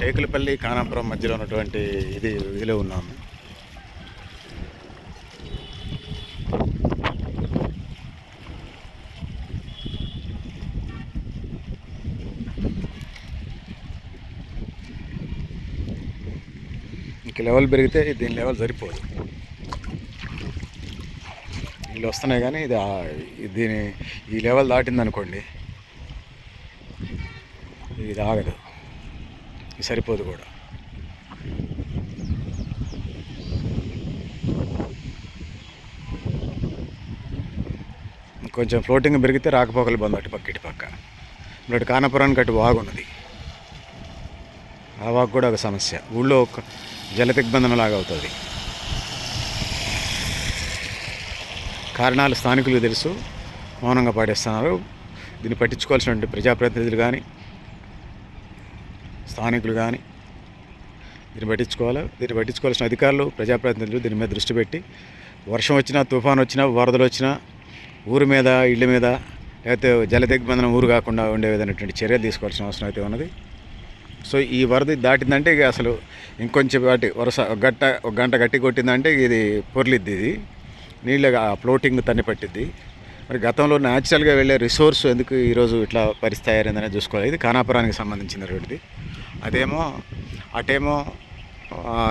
టేకులపల్లి కానాపురం మధ్యలో ఉన్నటువంటి ఇది వీధిలో ఉన్నాము. ఇంక లెవెల్ పెరిగితే దీని లెవెల్ సరిపోదు. వీళ్ళు వస్తున్నాయి కానీ ఇది దీని ఈ లెవెల్ దాటింది అనుకోండి ఇది ఆగదు. సరిపోదు కూడా. కొంచెం ఫ్లోటింగ్ పెరిగితే రాకపోకలు బంద్ అటు పక్క ఇటు పక్క. ఇప్పుడు కానపురానికి అటు వాగు ఉన్నది. ఆ వాగు కూడా ఒక సమస్య. ఊళ్ళో ఒక జల లాగా అవుతుంది. కారణాలు స్థానికులకు తెలుసు. మౌనంగా పాటిస్తున్నారు. దీన్ని పట్టించుకోవాల్సినటువంటి ప్రజాప్రతినిధులు కానీ స్థానికులు కానీ దీన్ని పట్టించుకోవాలి. దీన్ని పట్టించుకోవాల్సిన అధికారులు ప్రజాప్రతినిధులు దీని మీద దృష్టి పెట్టి వర్షం వచ్చినా తుఫాన్ వచ్చినా వరదలు వచ్చినా ఊరి మీద ఇళ్ళ మీద లేకపోతే జల దిగ్బంధనం ఊరు కాకుండా ఉండే విధమైనటువంటి చర్యలు తీసుకోవాల్సిన అవసరం అయితే ఉన్నది. సో ఈ వరద దాటిందంటే ఇక అసలు ఇంకొంచెం వాటి వరుస ఒక గంట ఒక గంట గట్టి కొట్టిందంటే ఇది పొర్లిద్ది ఇది. నీళ్ళ ఫ్లోటింగ్ తన్ని పట్టిద్ది. మరి గతంలో న్యాచురల్గా వెళ్ళే రిసోర్స్ ఎందుకు ఈరోజు ఇట్లా పరిస్థితి అయ్యారిందనే చూసుకోవాలి. ఇది ఖానాపురానికి సంబంధించినటువంటిది. అదేమో అటేమో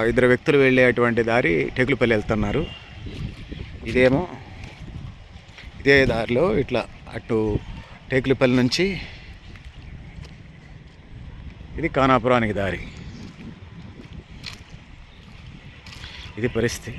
ఇద్దరు వ్యక్తులు వెళ్ళేటువంటి దారి టెకులపల్లి వెళ్తున్నారు. ఇదేమో ఇదే దారిలో ఇట్లా అటు టేకులపల్లి నుంచి ఇది కానాపురానికి దారి. ఇది పరిస్థితి.